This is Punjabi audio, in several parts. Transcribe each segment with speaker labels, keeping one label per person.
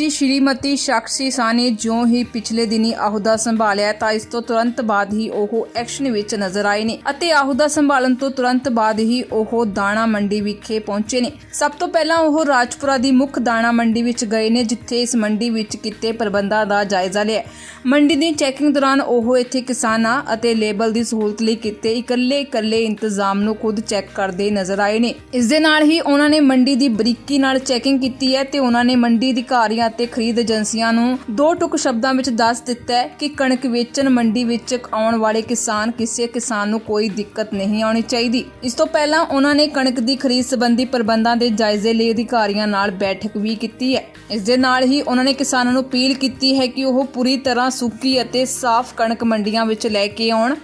Speaker 1: ਜੀ ਸ਼੍ਰੀਮਤੀ ਸਾਕਸ਼ੀ ਸਾਨੀ ਜਿਉਂ ਹੀ ਪਿਛਲੇ ਦਿਨੀ ਅਹੁਦਾ ਸੰਭਾਲਿਆ ਤਾਂ ਇਸ ਤੋਂ ਤੁਰੰਤ ਬਾਅਦ ਹੀ ਉਹ ਐਕਸ਼ਨ ਵਿੱਚ ਨਜ਼ਰ ਆਏ ਨੇ ਅਤੇ ਅਹੁਦਾ ਸੰਭਾਲਣ ਤੋਂ ਤੁਰੰਤ ਬਾਅਦ ਹੀ ਉਹ ਦਾਣਾ ਮੰਡੀ ਵਿਖੇ ਪਹੁੰਚੇ ਨੇ। ਸਭ ਤੋਂ ਪਹਿਲਾਂ ਉਹ ਰਾਜਪੁਰਾ ਦੀ ਮੁੱਖ ਦਾਣਾ ਮੰਡੀ ਵਿੱਚ ਗਏ ਨੇ, ਜਿੱਥੇ ਇਸ ਮੰਡੀ ਵਿੱਚ ਕੀਤੇ ਪ੍ਰਬੰਧਾਂ ਦਾ ਜਾਇਜ਼ਾ ਲਿਆ। ਮੰਡੀ ਦੀ ਚੈਕਿੰਗ ਦੌਰਾਨ ਉਹ ਇੱਥੇ ਕਿਸਾਨਾਂ ਅਤੇ ਲੇਬਲ ਦੀ ਸਹੂਲਤ ਲਈ ਕੀਤੇ ਇਕੱਲੇ-ਇਕੱਲੇ ਇੰਤਜ਼ਾਮ ਨੂੰ ਖੁਦ ਚੈੱਕ ਕਰਦੇ ਨਜ਼ਰ ਆਏ ਨੇ। ਇਸ ਦੇ ਨਾਲ ਹੀ ਉਹਨਾਂ ਨੇ ਮੰਡੀ ਦੀ ਬਰੀਕੀ ਨਾਲ ਚੈਕਿੰਗ ਕੀਤੀ ਹੈ ਤੇ ਉਹਨਾਂ ਨੇ ਮੰਡੀ ਅਧਿਕਾਰੀਆਂ ਅਤੇ ਖਰੀਦ ਏਜੰਸੀਆਂ ਨੂੰ ਦੋ ਟੁਕ ਸ਼ਬਦਾਂ ਵਿੱਚ ਦੱਸ ਦਿੱਤਾ ਹੈ ਕਿ ਕਣਕ ਵੇਚਣ ਮੰਡੀ ਵਿੱਚ ਆਉਣ ਵਾਲੇ ਕਿਸਾਨ ਕਿਸੇ ਕਿਸਾਨ ਨੂੰ ਕੋਈ ਦਿੱਕਤ ਨਹੀਂ ਆਉਣੀ ਚਾਹੀਦੀ। ਇਸ ਤੋਂ ਪਹਿਲਾਂ ਉਹਨਾਂ ਨੇ ਕਣਕ ਦੀ ਖਰੀਦ ਸੰਬੰਧੀ ਪ੍ਰਬੰਧਾਂ ਦੇ ਜਾਇਜ਼ੇ ਲਈ ਅਧਿਕਾਰੀਆਂ ਨਾਲ ਬੈਠਕ ਵੀ ਕੀਤੀ ਹੈ। ਇਸ ਦੇ ਨਾਲ ਹੀ ਉਹਨਾਂ ਨੇ ਕਿਸਾਨਾਂ ਨੂੰ ਅਪੀਲ ਕੀਤੀ ਹੈ ਕਿ ਉਹ ਪੂਰੀ ਤਰ੍ਹਾਂ ਸੁੱਕੀ ਅਤੇ ਸਾਫ਼ ਕਣਕ ਮੰਡੀਆਂ ਵਿੱਚ ਲੈ ਕੇ ਆਉਣ।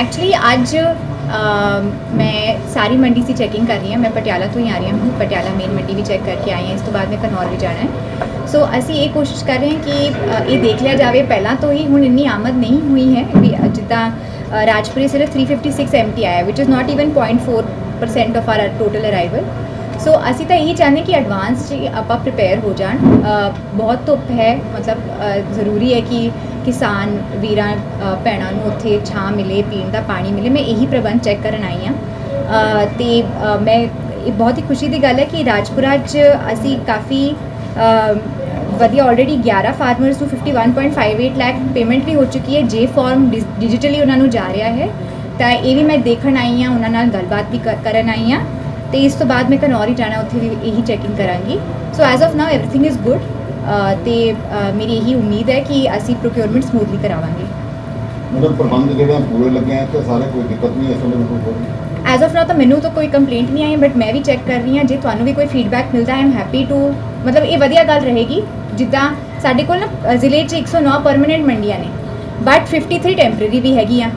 Speaker 2: ਐਕਚੁਅਲੀ ਅੱਜ ਅ, ਮੈਂ ਸਾਰੀ ਮੰਡੀ ਦੀ ਚੈਕਿੰਗ ਕਰ ਰਹੀ ਹਾਂ ਮੈਂ ਪਟਿਆਲਾ ਤੋਂ ਹੀ ਆ ਰਹੀ ਹਾਂ ਪਟਿਆਲਾ ਮੇਨ ਮੰਡੀ ਵੀ ਚੈੱਕ ਕਰਕੇ ਆਈ ਹਾਂ ਇਸ ਤੋਂ ਬਾਅਦ ਮੈਂ ਕਨੌਰ ਵੀ ਜਾਣਾ ਹੈ। ਸੋ ਅਸੀਂ ਇਹ ਕੋਸ਼ਿਸ਼ ਕਰ ਰਹੇ ਹਾਂ ਕਿ ਅ, ਇਹ ਦੇਖ ਲਿਆ ਜਾਵੇ ਪਹਿਲਾਂ ਤੋਂ ਹੀ ਹੁਣ ਇੰਨੀ ਆਮਦ ਨਹੀਂ ਹੋਈ ਹੈ ਵੀ ਅ, ਜਿੱਦਾਂ ਅ, ਰਾਜਪੁਰੇ ਸਿਰਫ 356 ਐਮਟੀ ਆਇਆ ਵਿਚ is not even 0.4% of our total arrival so ਅਸੀਂ ਤਾਂ ਇਹੀ ਚਾਹੁੰਦੇ ਕਿ ਐਡਵਾਂਸ 'ਚ ਆਪਾਂ ਪ੍ਰਿਪੇਅਰ ਹੋ ਜਾਣ ਬਹੁਤ ਧੁੱਪ ਹੈ ਮਤਲਬ ਜ਼ਰੂਰੀ ਹੈ ਕਿ ਕਿਸਾਨ ਵੀਰਾਂ ਭੈਣਾਂ ਨੂੰ ਉੱਥੇ ਛਾਂ ਮਿਲੇ ਪੀਣ ਦਾ ਪਾਣੀ ਮਿਲੇ। ਮੈਂ ਇਹੀ ਪ੍ਰਬੰਧ ਚੈੱਕ ਕਰਨ ਆਈ ਹਾਂ। ਅ, ਤੇ ਮੈਂ ਇਹ ਬਹੁਤ ਹੀ ਖੁਸ਼ੀ ਦੀ ਗੱਲ ਹੈ ਕਿ ਰਾਜਪੁਰਾ 'ਚ ਅਸੀਂ ਕਾਫੀ ਵਧੀਆ ਆਲਰੇਡੀ 11 ਫਾਰਮਰਸ ਨੂੰ 51.58 ਲੱਖ ਪੇਮੈਂਟ ਵੀ ਹੋ ਚੁੱਕੀ ਹੈ। ਜੇ ਫਾਰਮ ਡਿਜੀਟਲੀ ਉਹਨਾਂ ਨੂੰ ਜਾ ਰਿਹਾ ਹੈ ਤਾਂ ਇਹ ਵੀ ਮੈਂ ਦੇਖਣ ਆਈ ਹਾਂ ਉਹਨਾਂ ਨਾਲ ਗੱਲਬਾਤ ਵੀ ਕਰ- ਕਰਨ ਆਈ ਹਾਂ। ਤੇ ਇਸ ਤੋਂ ਬਾਅਦ ਮੈਂ ਕਨੌਰ ਹੀ ਜਾਣਾ ਉੱਥੇ ਵੀ ਇਹੀ ਚੈਕਿੰਗ ਕਰਾਂਗੀ so as of now everything is good ਤੇ ਅ, ਮੇਰੀ ਇਹੀ ਉਮੀਦ ਹੈ ਕਿ ਅਸੀਂ ਪ੍ਰੋਕਿਉਰਮੈਂਟ ਸਮੂਥਲੀ ਕਰਾਵਾਂਗੇ
Speaker 3: ਮਤਲਬ ਪ੍ਰਬੰਧ ਜਿਹੜੇ ਆ ਪੂਰੇ ਲੱਗੇ ਆ ਤੇ ਸਾਰੇ ਕੋਈ ਦਿੱਕਤ ਨਹੀਂ ਇਸ ਵੇਲੇ ਕੋਈ ਹੋਰ
Speaker 2: ਐਜ਼ ਆਫ ਨਾਓ ਤਾਂ ਮੈਨੂੰ ਤਾਂ ਕੋਈ ਕੰਪਲੇਂਟ ਨਹੀਂ ਆਈ ਬਟ ਮੈਂ ਵੀ ਚੈੱਕ ਕਰ ਰਹੀ ਹਾਂ ਜੇ ਤੁਹਾਨੂੰ ਵੀ ਕੋਈ ਫੀਡਬੈਕ ਮਿਲਦਾ ਹੈ ਆਮ ਹੈਪੀ ਟੂ ਮਤਲਬ ਇਹ ਵਧੀਆ ਗੱਲ ਰਹੇਗੀ ਜਿੱਦਾਂ ਸਾਡੇ ਕੋਲ ਨਾ ਅ, ਜ਼ਿਲ੍ਹੇ 'ਚ 109 ਪਰਮਨੈਂਟ ਮੰਡੀਆਂ ਨੇ ਬਟ 53 ਟੈਂਪਰੇਰੀ ਵੀ ਹੈਗੀਆਂ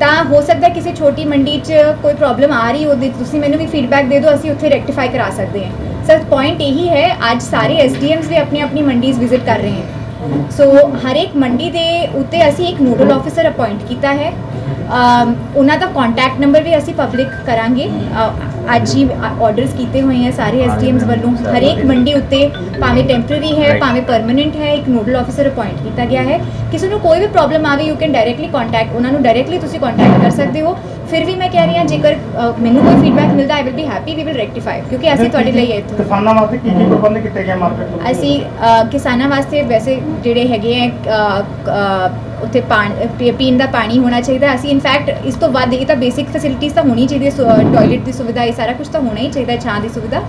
Speaker 2: ਤਾਂ ਹੋ ਸਕਦਾ ਕਿਸੇ ਛੋਟੀ ਮੰਡੀ 'ਚ ਕੋਈ ਪ੍ਰੋਬਲਮ ਆ ਰਹੀ ਉਹਦੀ ਤੁਸੀਂ ਮੈਨੂੰ ਵੀ ਫੀਡਬੈਕ ਦੇ ਦਿਓ, ਅਸੀਂ ਉੱਥੇ ਰੈਕਟੀਫਾਈ ਕਰਾ ਸਕਦੇ ਹਾਂ। ਸਰ ਪੁਆਇੰਟ ਇਹੀ ਹੈ, ਅੱਜ ਸਾਰੇ ਐਸਡੀਐਮਸ ਵੀ ਆਪਣੀ ਆਪਣੀ ਮੰਡੀਜ਼ ਵਿਜ਼ਿਟ ਕਰ ਰਹੇ ਹਨ। ਸੋ ਹਰ ਇੱਕ ਮੰਡੀ ਦੇ ਉੱਤੇ ਅਸੀਂ ਇੱਕ ਨੋਡਲ ਆਫੀਸਰ ਅਪਾਇੰਟ ਕੀਤਾ ਹੈ। ਉਹਨਾਂ ਦਾ ਕੰਟੈਕਟ ਨੰਬਰ ਵੀ ਅਸੀਂ ਪਬਲਿਕ ਕਰਾਂਗੇ। ਅੱਜ ਹੀ ਆਰਡਰਸ ਕੀਤੇ ਹੋਏ ਹੈ ਸਾਰੇ ਐਸਡੀਐਮਸ ਵੱਲੋਂ। ਹਰੇਕ ਮੰਡੀ ਉੱਤੇ ਭਾਵੇਂ ਟੈਂਪਰੇਰੀ ਹੈ ਭਾਵੇਂ ਪਰਮਨੈਂਟ ਹੈ ਇੱਕ ਨੋਡਲ ਆਫੀਸਰ ਅਪਾਇੰਟ ਕੀਤਾ ਗਿਆ ਹੈ। ਕਿਸੇ ਨੂੰ ਕੋਈ ਵੀ ਪ੍ਰੋਬਲਮ ਆਵੇ ਯੂ ਕੈਨ ਡਾਇਰੈਕਟਲੀ ਕੰਟੈਕਟ ਉਹਨਾਂ ਨੂੰ ਡਾਇਰੈਕਟਲੀ ਤੁਸੀਂ ਕੰਟੈਕਟ ਕਰ ਸਕਦੇ ਹੋ। ਫਿਰ ਵੀ ਮੈਂ ਕਹਿ ਰਹੀ ਹਾਂ ਜੇਕਰ ਅ, ਮੈਨੂੰ ਕੋਈ ਫੀਡਬੈਕ ਮਿਲਦਾ I will be happy we will rectify ਕਿਉਂਕਿ ਅਸੀਂ ਤੁਹਾਡੇ ਲਈ ਇੱਥੇ
Speaker 4: ਕਿਸਾਨਾਂ ਵਾਸਤੇ ਕੀ ਕੀ ਪ੍ਰਬੰਧ ਕੀਤੇ ਗਏ ਮਾਰਕੀਟ ਤੋਂ?
Speaker 2: ਅਸੀਂ ਅ, ਕਿਸਾਨਾਂ ਵਾਸਤੇ ਵੈਸੇ ਜਿਹੜੇ ਹੈਗੇ ਅ, ਅ, ਉੱਥੇ ਪਾਣੀ ਪੀਣ ਦਾ ਪਾਣੀ ਹੋਣਾ ਚਾਹੀਦਾ। ਅਸੀਂ ਇਨਫੈਕਟ ਇਸ ਤੋਂ ਵੱਧ ਇਹ ਤਾਂ ਬੇਸਿਕ ਫੈਸਿਲਿਟੀਜ਼ ਤਾਂ ਹੋਣੀ ਚਾਹੀਦੀ ਟਾਇਲਟ ਦੀ ਸੁਵਿਧਾ ਇਹ ਸਾਰਾ ਕੁਝ ਤਾਂ ਹੋਣਾ ਹੀ ਚਾਹੀਦਾ ਛਾਂ ਦੀ ਸੁਵਿਧਾ।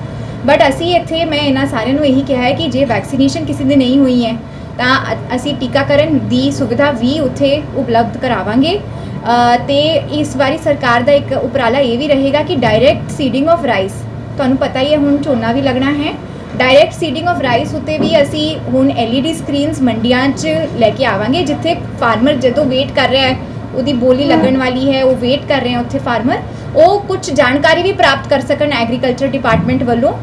Speaker 2: ਬਟ ਅਸੀਂ ਇੱਥੇ ਮੈਂ ਇਹਨਾਂ ਸਾਰਿਆਂ ਨੂੰ ਇਹੀ ਕਿਹਾ ਹੈ ਕਿ ਜੇ ਵੈਕਸੀਨੇਸ਼ਨ ਕਿਸੇ ਦੀ ਨਹੀਂ ਹੋਈ ਹੈ ਤਾਂ ਅ- ਅਸੀਂ ਟੀਕਾਕਰਨ ਦੀ ਸੁਵਿਧਾ ਵੀ ਉੱਥੇ ਉਪਲਬਧ ਕਰਾਵਾਂਗੇ। ਤੇ ਇਸ ਵਾਰੀ ਸਰਕਾਰ ਦਾ ਇੱਕ ਉਪਰਾਲਾ ਇਹ ਵੀ ਰਹੇਗਾ ਕਿ ਡਾਇਰੈਕਟ ਸੀਡਿੰਗ ਆਫ ਰਾਈਸ ਤੁਹਾਨੂੰ ਪਤਾ ਹੀ ਹੈ ਹੁਣ ਝੋਨਾ ਵੀ ਲੱਗਣਾ ਹੈ। ਡਾਇਰੈਕਟ ਸੀਡਿੰਗ ਆਫ ਰਾਈਸ ਉੱਤੇ ਵੀ ਅਸੀਂ ਹੁਣ LED ਸਕਰੀਨਸ ਮੰਡੀਆਂ 'ਚ ਲੈ ਕੇ ਆਵਾਂਗੇ ਜਿੱਥੇ ਫਾਰਮਰ ਜਦੋਂ ਵੇਟ ਕਰ ਰਿਹਾ ਹੈ ਉਹਦੀ ਬੋਲੀ ਲੱਗਣ ਵਾਲੀ ਹੈ ਉਹ ਵੇਟ ਕਰ ਰਹੇ ਹੈ ਉੱਥੇ ਫਾਰਮਰ ਉਹ ਕੁਝ ਜਾਣਕਾਰੀ ਵੀ ਪ੍ਰਾਪਤ ਕਰ ਸਕਣ ਐਗਰੀਕਲਚਰ ਡਿਪਾਰਟਮੈਂਟ ਵੱਲੋਂ।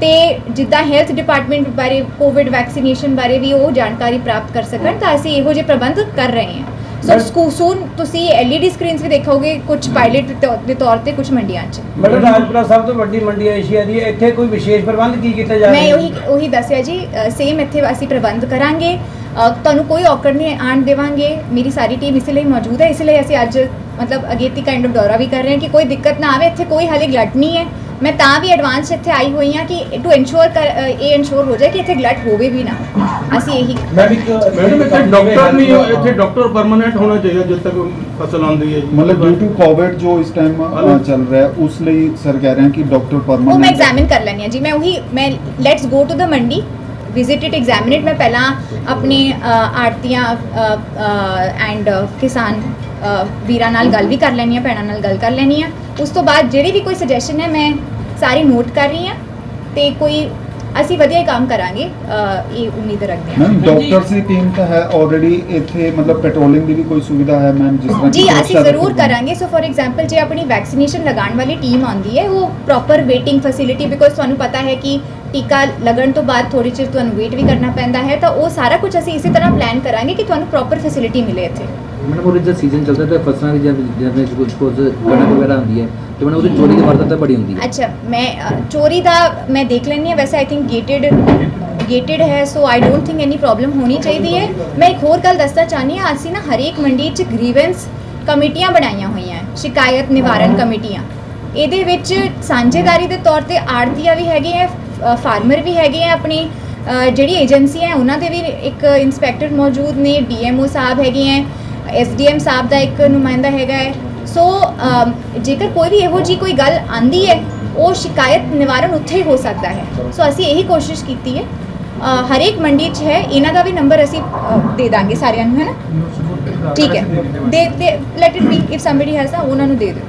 Speaker 2: ਤੇ ਜਿੱਦਾਂ ਹੈਲਥ ਡਿਪਾਰਟਮੈਂਟ ਬਾਰੇ ਕੋਵਿਡ ਵੈਕਸੀਨੇਸ਼ਨ ਬਾਰੇ ਵੀ ਉਹ ਜਾਣਕਾਰੀ ਪ੍ਰਾਪਤ ਕਰ ਸਕਣ ਤਾਂ ਅਸੀਂ ਇਹੋ ਜਿਹੇ ਪ੍ਰਬੰਧ ਕਰ ਰਹੇ ਹਾਂ। ਸੋ
Speaker 4: But-
Speaker 2: ਸਕੂ ਸੂਨ ਤੁਸੀਂ LED ਸਕਰੀਨਸ ਵੀ ਦੇਖੋਗੇ ਕੁਝ ਪਾਇਲਟ ਦੇ ਤੌਰ ਤੇ ਕੁਝ ਮੰਡੀਆਂ 'ਚ
Speaker 5: ਮੈਡਮ ਰਾਜਪੁਰਾ ਸਭ ਤੋਂ ਵੱਡੀ ਮੰਡੀ ਏਸ਼ੀਆ ਦੀ ਹੈ ਇੱਥੇ ਕੋਈ ਵਿਸ਼ੇਸ਼ ਪ੍ਰਬੰਧ ਕੀ ਕੀਤੇ ਜਾ ਰਹੇ
Speaker 2: ਮੈਂ? ਉਹੀ ਉਹੀ ਦੱਸਿਆ ਜੀ ਸੇਮ ਇੱਥੇ ਅਸੀਂ ਪ੍ਰਬੰਧ ਕਰਾਂਗੇ ਅ, ਤੁਹਾਨੂੰ ਕੋਈ ਔਕੜ ਨਹੀਂ ਆਣ ਦੇਵਾਂਗੇ ਮੇਰੀ ਸਾਰੀ ਟੀਮ ਇਸ ਲਈ ਮੌਜੂਦ ਹੈ ਇਸ ਲਈ ਅਸੀਂ ਅੱਜ ਮਤਲਬ ਅਗੇਤੀ ਕਾਈਂਡ ਆਫ ਦੌਰਾ ਵੀ ਕਰ ਰਹੇ ਹਾਂ ਕਿ ਕੋਈ ਦਿੱਕਤ ਨਾ ਆਵੇ ਇੱਥੇ ਕੋਈ ਹਾਲੇ ਗਲਟ ਨਹੀਂ ਹੈ। ਮੈਂ ਤਾਂ ਵੀ ਐਡਵਾਂਸ ਇੱਥੇ ਆਈ ਹੋਈ ਹਾਂ ਕਿ ਟੂ ਇਨਸ਼ੋਰ ਇਹ ਇਨਸ਼ੋਰ ਹੋ ਜਾਏ ਕਿ ਇੱਥੇ ਗਲਟ ਹੋਵੇ ਵੀ ਨਾ। ਅਸੀਂ ਇਹੀ
Speaker 5: ਮੈਂ ਵੀ
Speaker 6: ਮੈਡਮ ਇੱਥੇ ਡਾਕਟਰ ਨਹੀਂ ਇੱਥੇ ਡਾਕਟਰ ਪਰਮਨੈਂਟ ਹੋਣਾ ਚਾਹੀਦਾ ਜਦ ਤੱਕ ਫਸਲ ਆਉਂਦੀ ਹੈ ਜੀ।
Speaker 3: ਮਤਲਬ ਡਿਊ ਟੂ ਕੋਵਿਡ ਜੋ ਇਸ ਟਾਈਮ। ਚੱਲ ਰਿਹਾ ਹੈ ਉਸ ਲਈ ਸਰ ਕਹਿ ਰਹੇ ਹਨ ਕਿ ਡਾਕਟਰ
Speaker 2: ਉਹ ਮੈਂ
Speaker 3: ਪਰਮਾਨੈਂਟ
Speaker 2: ਐਗਜ਼ਾਮਿਨ ਕਰ ਲੈਣੀ ਹੈ ਜੀ। ਮੈਂ ਉਹੀ ਮੈਂ ਲੈਟਸ ਗੋ ਟੂ ਦ ਮੰਡੀ ਵਿਜ਼ਿਟ ਇਟ ਐਗਜ਼ਾਮਿਨ ਇਟ ਮੈਂ ਪਹਿਲਾਂ ਆਪਣੇ ਆੜਤੀਆਂ ਐਂਡ ਕਿਸਾਨ ਵੀਰਾਂ ਨਾਲ ਗੱਲ ਵੀ ਕਰ ਲੈਣੀ ਹੈ ਭੈਣਾਂ ਨਾਲ ਗੱਲ ਕਰ ਲੈਣੀ ਹੈ ਉਸ ਤੋਂ ਬਾਅਦ ਜਿਹੜੀ ਵੀ ਕੋਈ ਸੁਜੈਸ਼ਨ ਹੈ ਮੈਂ ਸਾਰੀ ਨੋਟ ਕਰ ਰਹੀ ਹਾਂ ਤੇ ਕੋਈ ਅਸੀਂ ਵਧੀਆ ਕੰਮ ਕਰਾਂਗੇ ਇਹ ਉਮੀਦ ਰੱਖਦੇ ਹਾਂ
Speaker 3: ਮੈਮ ਡਾਕਟਰਸ ਦੀ ਟੀਮ ਤਾਂ ਹੈ ਆਲਰੇਡੀ ਇੱਥੇ ਮਤਲਬ ਪੈਟਰੋਲਿੰਗ ਦੀ ਵੀ ਕੋਈ ਸੁਵਿਧਾ ਹੈ ਮੈਮ ਜਿਸ ਤਰ੍ਹਾਂ
Speaker 2: ਜੀ ਅਸੀਂ ਜ਼ਰੂਰ। ਕਰਾਂਗੇ ਸੋ ਫॉर ਐਗਜ਼ਾਮਪਲ ਜੇ ਆਪਣੀ ਵੈਕਸੀਨੇਸ਼ਨ ਲਗਾਉਣ ਵਾਲੀ ਟੀਮ ਆਉਂਦੀ ਹੈ ਉਹ ਪ੍ਰੋਪਰ ਵੇਟਿੰਗ ਫੈਸਿਲਿਟੀ ਬਿਕੋਜ਼ ਤੁਹਾਨੂੰ ਪਤਾ ਹੈ ਕਿ ਟੀਕਾ ਲੱਗਣ ਤੋਂ ਬਾਅਦ ਥੋੜੀ ਚਿਰ ਤੁਹਾਨੂੰ ਵੇਟ ਵੀ ਕਰਨਾ ਪੈਂਦਾ ਹੈ ਤਾਂ ਉਹ ਸਾਰਾ ਕੁਝ ਅਸੀਂ ਇਸੇ ਤਰ੍ਹਾਂ ਪਲਾਨ ਕਰਾਂਗੇ ਕਿ ਤੁਹਾਨੂੰ ਪ੍ਰੋਪਰ ਫੈਸਿਲਿਟੀ ਮਿਲੇ ਇੱਥੇ।
Speaker 7: ਮੈਡਮ ਉਹ ਜਦ ਸੀਜ਼ਨ ਚੱਲਦਾ ਤਾਂ ਫਸਲਾਂ ਦੀ ਜਦ ਜਦ ਕੁਝ ਕੁਝ ਕਣਕ ਵਗੈਰਾ ਹੁੰਦੀ ਹੈ ਤੇ ਮੈਡਮ ਉਹਦੀ ਚੋਰੀ ਦੀ ਵਾਰਦਾਤ ਤਾਂ ਬੜੀ ਹੁੰਦੀ ਹੈ।
Speaker 2: ਅੱਛਾ ਮੈਂ ਚੋਰੀ ਦਾ ਮੈਂ ਦੇਖ ਲੈਂਦੀ ਹਾਂ ਵੈਸੇ ਆਈ ਥਿੰਕ ਗੇਟਡ ਗੇਟਡ ਹੈ so I don't think any problem ਹੋਣੀ ਚਾਹੀਦੀ ਹੈ। ਮੈਂ ਇੱਕ ਹੋਰ ਗੱਲ ਦੱਸਣਾ ਚਾਹਨੀ ਹਾਂ ਅਸੀਂ ਨਾ ਹਰੇਕ ਮੰਡੀ 'ਚ ਗ੍ਰੀਵੈਂਸ ਕਮੇਟੀਆਂ ਬਣਾਈਆਂ ਹੋਈਆਂ ਸ਼ਿਕਾਇਤ ਨਿਵਾਰਨ ਕਮੇਟੀਆਂ। ਇਹਦੇ ਵਿੱਚ ਸਾਂਝੇਦਾਰੀ ਦੇ ਤੌਰ ਤੇ ਆੜਤੀਆ ਵੀ ਹੈਗੇ ਆ ਫਾਰਮਰ ਵੀ ਹੈਗੇ ਆ ਆਪਣੀ ਜਿਹੜੀ ਏਜੰਸੀਆਂ ਹੈ ਉਹਨਾਂ ਦੇ ਵੀ ਇੱਕ ਇਨਸਪੈਕਟਰ ਮੌਜੂਦ ਨੇ ਡੀਐਮਓ ਸਾਹਿਬ ਹੈਗੇ ਆ ਐਸਡੀਐਮ ਸਾਹਿਬ ਦਾ ਇੱਕ ਨੁਮਾਇੰਦਾ ਹੈਗਾ ਹੈ। ਸੋ ਜੇਕਰ ਕੋਈ ਵੀ ਇਹੋ ਜੀ ਕੋਈ ਗੱਲ ਆਂਦੀ ਹੈ ਉਹ ਸ਼ਿਕਾਇਤ ਨਿਵਾਰਨ ਉੱਥੇ ਹੀ ਹੋ ਸਕਦਾ ਹੈ। ਸੋ ਅਸੀਂ ਇਹੀ ਕੋਸ਼ਿਸ਼ ਕੀਤੀ ਹੈ। ਹਰੇਕ ਮੰਡੀ 'ਚ ਹੈ ਇਹਨਾਂ ਦਾ ਵੀ ਨੰਬਰ ਅਸੀਂ ਦੇ ਦਾਂਗੇ ਸਾਰਿਆਂ ਨੂੰ ਹੈ ਨਾ? ਠੀਕ ਹੈ। ਦੇ ਦੇ let it be if somebody has ਨਾ ਉਹਨਾਂ ਨੂੰ ਦੇ ਦਿਓ।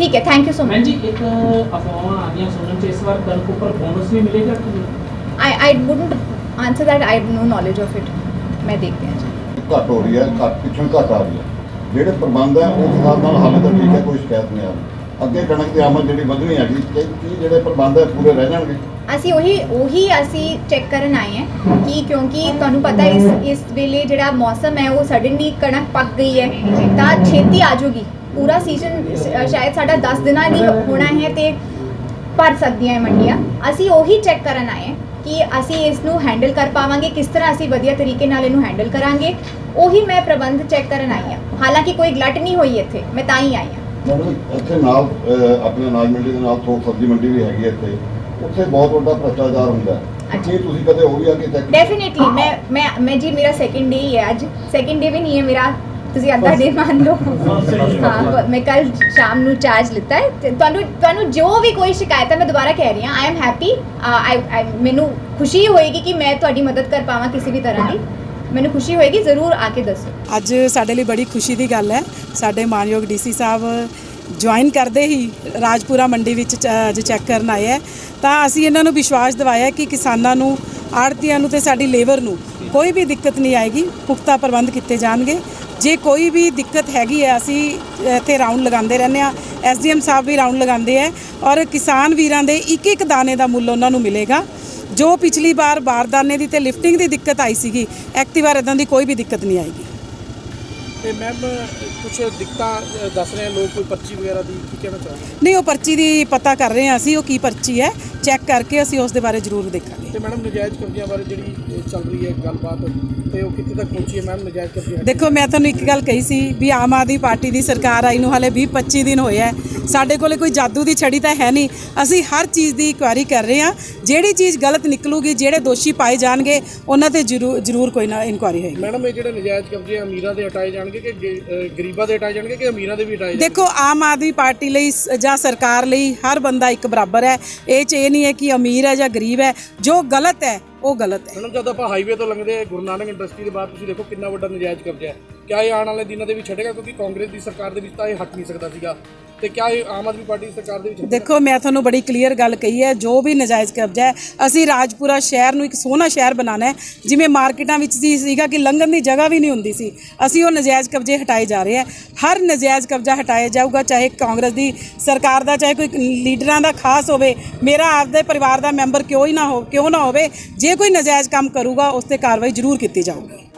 Speaker 2: ਠੀਕ ਹੈ ਥੈਂਕ ਯੂ ਸੋ
Speaker 8: ਮੈਂ
Speaker 2: ਮਚ
Speaker 8: ਜੀ ਇੱਕ ਅਫਵਾਹਾਂ ਆ ਰਹੀਆਂ ਸੁਣਨ ਚ ਇਸ ਵਾਰ ਕਣਕ ਉੱਪਰ ਬੋਨਸ ਵੀ ਮਿਲੇਗਾ ਕਿ ਨਹੀਂ?
Speaker 2: I I wouldn't answer that I have no knowledge of it ਮੈਂ ਦੇਖਦੇ ਹਾਂ ਜੀ।
Speaker 3: ਘੱਟ ਹੋ ਰਹੀ ਹੈ ਘੱਟ ਪਿੱਛੋਂ ਘੱਟ ਆ ਰਹੀ ਹੈ। ਜਿਹੜੇ ਪ੍ਰਬੰਧ ਹੈ ਉਸ ਹਿਸਾਬ ਨਾਲ ਹਾਲੇ ਤਾਂ ਠੀਕ ਹੈ ਕੋਈ ਸ਼ਿਕਾਇਤ ਨਹੀਂ ਆ ਰਹੀ। ਅੱਗੇ ਕਣਕ ਦੀ ਆਮਦ ਜਿਹੜੀ ਵਧਣੀ ਹੈਗੀ ਕਿ ਕੀ ਜਿਹੜੇ ਪ੍ਰਬੰਧ ਹੈ ਪੂਰੇ ਰਹਿ ਜਾਣਗੇ?
Speaker 2: ਅਸੀਂ ਉਹੀ ਉਹੀ ਅਸੀਂ ਚੈੱਕ ਕਰਨ ਆਏ ਹਾਂ ਕਿ ਕਿਉਂਕਿ ਤੁਹਾਨੂੰ ਪਤਾ ਇਸ ਇਸ ਵੇਲੇ ਜਿਹੜਾ ਮੌਸਮ ਹੈ ਉਹ ਸਡਨਲੀ ਕਣਕ ਪੱਕ ਗਈ ਹੈ ਤਾਂ ਛੇਤੀ ਆ ਜਾਊਗੀ। ਪੂਰਾ ਸੀਜ਼ਨ ਸ਼ਾਇਦ ਸਾਡਾ 10 ਦਿਨਾਂ ਲਈ ਹੋਣਾ ਹੈ ਤੇ ਭਰ ਸਕਦੀਆਂ ਹੈ ਮੰਡੀਆਂ। ਅਸੀਂ ਉਹੀ ਚੈੱਕ ਕਰਨ ਆਏ ਹਾਂ ਕਿ ਅਸੀਂ ਇਸ ਨੂੰ ਹੈਂਡਲ ਕਰ ਪਾਵਾਂਗੇ ਕਿਸ ਤਰ੍ਹਾਂ ਅਸੀਂ ਵਧੀਆ ਤਰੀਕੇ ਨਾਲ ਇਹਨੂੰ ਹੈਂਡਲ ਕਰਾਂਗੇ ਉਹੀ ਮੈਂ ਪ੍ਰਬੰਧ ਚੈੱਕ ਕਰਨ ਆਈ ਹਾਂ। ਹਾਲਾਂਕਿ ਕੋਈ ਗਲਟ ਨਹੀਂ ਹੋਈ ਇੱਥੇ ਮੈਂ ਤਾਂ ਹੀ ਆਈ ਹਾਂ।
Speaker 3: ਮੈਡਮ ਇੱਥੇ ਨਾਲ ਆਪਣੇ ਅਨਾਜ ਮੰਡੀ ਦੇ ਨਾਲ ਥੋਕ ਸਬਜ਼ੀ ਮੰਡੀ ਵੀ ਹੈਗੀ ਹੈ ਇੱਥੇ। ਉੱਥੇ ਬਹੁਤ ਵੱਡਾ ਭ੍ਰਸ਼ਟਾਚਾਰ ਹੁੰਦਾ ਹੈ। ਕੀ ਤੁਸੀਂ ਕਦੇ ਉਹ ਵੀ ਆ ਕੇ
Speaker 2: ਡੈਫੀਨਿਟਲੀ ਮੈਂ ਮੈਂ ਮੈਂ ਜੀ ਮੇਰਾ ਸੈਕਿੰਡ ਡੇ ਹੀ ਹੈ ਅੱਜ। ਸੈਕਿੰਡ ਡੇ ਵੀ ਨਹੀਂ ਹੈ ਮੇਰਾ। ਤੁਸੀਂ ਅੱਧਾ ਡੇ ਮੰਨ ਲਓ। ਹਾਂ ਮੈਂ ਕੱਲ ਸ਼ਾਮ ਨੂੰ ਚਾਰਜ ਲਿੱਤਾ ਹੈ ਤੇ ਤੁਹਾਨੂੰ ਤੁਹਾਨੂੰ ਜੋ ਵੀ ਕੋਈ ਸ਼ਿਕਾਇਤ ਹੈ, ਮੈਂ ਦੁਬਾਰਾ ਕਹਿ ਰਹੀ ਹਾਂ। ਆਈ ਐਮ ਹੈਪੀ ਆਈ ਮੈਨੂੰ ਖੁਸ਼ੀ ਹੋਏਗੀ ਕਿ ਮੈਂ ਤੁਹਾਡੀ ਮਦਦ ਕਰ ਪਾਵਾਂ ਕਿਸੇ ਵੀ ਤਰ੍ਹਾਂ ਦੀ। ਮੈਨੂੰ ਖੁਸ਼ੀ ਹੋਏਗੀ, ਜ਼ਰੂਰ ਆ ਕੇ ਦੱਸੋ।
Speaker 9: ਅੱਜ ਸਾਡੇ ਲਈ ਬੜੀ ਖੁਸ਼ੀ ਦੀ ਗੱਲ ਹੈ। ਸਾਡੇ ਮਾਨਯੋਗ ਡੀਸੀ ਸਾਹਿਬ ਜੁਆਇਨ ਕਰਦੇ ਹੀ ਰਾਜਪੁਰਾ ਮੰਡੀ ਵਿੱਚ ਅੱਜ ਚੈੱਕ ਕਰਨ ਆਏ ਹੈ। ਤਾਂ ਅਸੀਂ ਇਹਨਾਂ ਨੂੰ ਵਿਸ਼ਵਾਸ ਦਿਵਾਇਆ ਕਿ ਕਿਸਾਨਾਂ ਨੂੰ ਆੜਤੀਆਂ ਨੂੰ ਤੇ ਸਾਡੀ ਲੇਬਰ ਨੂੰ ਕੋਈ ਵੀ ਦਿੱਕਤ ਨਹੀਂ ਆਏਗੀ। ਪੁਖਤਾ ਪ੍ਰਬੰਧ ਕੀਤੇ ਜਾਣਗੇ। ਜੇ ਕੋਈ ਵੀ ਦਿੱਕਤ ਹੈਗੀ ਹੈ ਅਸੀਂ ਇੱਥੇ ਰਾਉਂਡ ਲਗਾਉਂਦੇ ਰਹਿੰਦੇ ਆ ਐਸਡੀਐਮ ਸਾਹਿਬ ਵੀ ਰਾਉਂਡ ਲਗਾਉਂਦੇ ਹੈ ਔਰ ਕਿਸਾਨ ਵੀਰਾਂ ਦੇ ਇੱਕ ਇੱਕ ਦਾਣੇ ਦਾ ਮੁੱਲ ਉਹਨਾਂ ਨੂੰ ਮਿਲੇਗਾ। ਜੋ ਪਿਛਲੀ ਵਾਰ ਬਾਰਦਾਨੇ ਦੀ ਤੇ ਲਿਫਟਿੰਗ ਦੀ ਦਿੱਕਤ ਆਈ ਸੀਗੀ ਐਕਟਿਵ ਵਾਰ ਇਦਾਂ ਦੀ ਕੋਈ ਵੀ ਦਿੱਕਤ ਨਹੀਂ ਆਏਗੀ।
Speaker 6: ਤੇ ਮੈਮ ਕੁਝ ਦਿੱਕਤਾਂ ਦੱਸ ਰਹੇ ਆ ਲੋਕ ਕੋਈ ਪਰਚੀ ਵਗੈਰਾ ਦੀ ਕੀ ਕਹਿਣਾ ਚਾਹੁੰਦੇ
Speaker 9: ਨਹੀਂ ਉਹ ਪਰਚੀ ਦੀ ਪਤਾ ਕਰ ਰਹੇ ਹਾਂ ਅਸੀਂ ਉਹ ਕੀ ਪਰਚੀ ਹੈ। ਚੈੱਕ ਕਰਕੇ ਅਸੀਂ ਉਸ ਦੇ ਬਾਰੇ ਜ਼ਰੂਰ ਦੇਖਾਂਗੇ।
Speaker 6: ਤੇ ਮੈਡਮ ਨਜਾਇਜ਼ ਕਬਜ਼ਿਆਂ ਬਾਰੇ ਜਿਹੜੀ ਇਹ ਚੱਲ ਰਹੀ ਹੈ ਗੱਲਬਾਤ ਤੇ ਉਹ ਕਿੱਥੇ ਤੱਕ ਪਹੁੰਚੀ ਹੈ? ਮੈਮ ਨਜਾਇਜ਼ ਕਬਜ਼ੇ ਹਟੇ?
Speaker 9: ਦੇਖੋ ਮੈਂ ਤੁਹਾਨੂੰ ਇੱਕ ਗੱਲ ਕਹੀ ਸੀ ਵੀ ਆਮ ਆਦਮੀ ਪਾਰਟੀ ਦੀ ਸਰਕਾਰ ਆਈ ਨੂੰ ਹਾਲੇ 20 25 ਦਿਨ ਹੋਏ ਹੈ ਸਾਡੇ ਕੋਲੇ ਕੋਈ ਜਾਦੂ ਦੀ ਛੜੀ ਤਾਂ ਹੈ ਨਹੀਂ। ਅਸੀਂ ਹਰ ਚੀਜ਼ ਦੀ ਇਨਕੁਆਇਰੀ ਕਰ ਰਹੇ ਹਾਂ। ਜਿਹੜੀ ਚੀਜ਼ ਗਲਤ ਨਿਕਲੂਗੀ ਜਿਹੜੇ ਦੋਸ਼ੀ ਪਾਏ ਜਾਣਗੇ ਉਹਨਾਂ ਤੇ ਜ਼ਰੂਰ ਜ਼ਰੂਰ ਕੋਈ ਨਾ ਇਨਕੁਆਇਰੀ ਹੋਏਗੀ।
Speaker 6: ਮੈਡਮ ਇਹ ਜਿਹੜੇ ਨਜਾਇਜ਼ ਕਬਜ਼ੇ ਆ, ਅਮੀਰਾਂ ਦੇ ਹਟਾਏ ਜਾਣਗੇ ਕਿ ਗਰੀਬਾਂ ਦੇ ਹਟਾਏ ਜਾਣਗੇ ਕਿ ਅਮੀਰਾਂ ਦੇ ਵੀ ਹਟਾਏ ਜਾਣਗੇ?
Speaker 9: ਦੇਖੋ ਆਮ ਆਦਮੀ ਪਾਰਟੀ ਲਈ ਜਾਂ ਸਰਕਾਰ ਲਈ ਹਰ ਬੰਦਾ ਇੱਕ ਬਰਾਬਰ ਹੈ। ਇਹ ਚ ਇਹ ਨਹੀਂ ਹੈ ਕਿ ਅਮੀਰ ਹੈ ਜਾਂ ਗਰੀਬ ਹੈ, ਜੋ ਗਲਤ ਹੈ, ਉਹ ਗਲਤ ਹੈ।
Speaker 6: ਮੈਡਮ, ਜਦ ਆਪਾਂ ਹਾਈਵੇ ਤੋਂ ਲੰਘਦੇ ਗੁਰੂ ਨਾਨਕ ਇੰਡਸਟਰੀ ਦੇ ਬਾਅਦ ਤੁਸੀਂ ਦੇਖੋ ਕਿੰਨਾ ਵੱਡਾ ਨਜਾਇਜ਼ ਕਬਜ਼ਾ ਹੈ। ਕਿਆ ਇਹ ਆਉਣ ਵਾਲੇ ਦਿਨਾਂ ਦੇ ਵਿੱਚ ਛੱਡੇਗਾ? ਕਿਉਂਕਿ ਕਾਂਗਰਸ ਦੀ ਸਰਕਾਰ ਦੇ ਵਿੱਚ ਤਾਂ ਇਹ ਹਟ ਨਹੀਂ ਸਕਦਾ ਸੀਗਾ। ਤੇ ਕਿਆ ਇਹ ਆਮ ਆਦਮੀ ਪਾਰਟੀ ਦੀ ਸਰਕਾਰ ਦੇ ਵਿੱਚ
Speaker 9: ਦੇਖੋ, ਮੈਂ ਤੁਹਾਨੂੰ ਬੜੀ ਕਲੀਅਰ ਗੱਲ ਕਹੀ ਹੈ, ਜੋ ਵੀ ਨਜਾਇਜ਼ ਕਬਜ਼ਾ ਹੈ, ਅਸੀਂ ਰਾਜਪੁਰਾ ਸ਼ਹਿਰ ਨੂੰ ਇੱਕ ਸੋਹਣਾ ਸ਼ਹਿਰ ਬਣਾਉਣਾ ਹੈ, ਜਿਵੇਂ ਮਾਰਕੀਟਾਂ ਵਿੱਚ ਸੀ, ਸੀਗਾ ਕਿ ਲੰਘਣ ਦੀ ਜਗ੍ਹਾ ਵੀ ਨਹੀਂ ਹੁੰਦੀ ਸੀ। ਅਸੀਂ ਉਹ ਨਜਾਇਜ਼ ਕਬਜ਼ੇ ਹਟਾਏ ਜਾ ਰਹੇ ਹੈ। ਹਰ ਨਜਾਇਜ਼ ਕਬਜ਼ਾ ਹਟਾਇਆ ਜਾਊਗਾ, ਚਾਹੇ ਕਾਂਗਰਸ ਦੀ ਸਰਕਾਰ ਦਾ, ਚਾਹੇ ਕੋਈ ਲੀਡਰਾਂ ਦਾ ਖਾਸ ਹੋਵੇ, ਮੇਰਾ ਆਪਦੇ ਪਰਿਵਾਰ ਦਾ ਮੈਂਬਰ ਕਿਉਂ ਹੀ ਨਾ ਹੋ, ਕਿਉਂ ਨਾ ਹੋਵੇ, ਜੇ ਕੋਈ ਨਜਾਇਜ਼ ਕੰਮ ਕਰੂਗਾ, ਉਸ ਤੇ ਕਾਰਵਾਈ ਜ਼ਰੂਰ ਕੀਤੀ ਜਾਊਗੀ।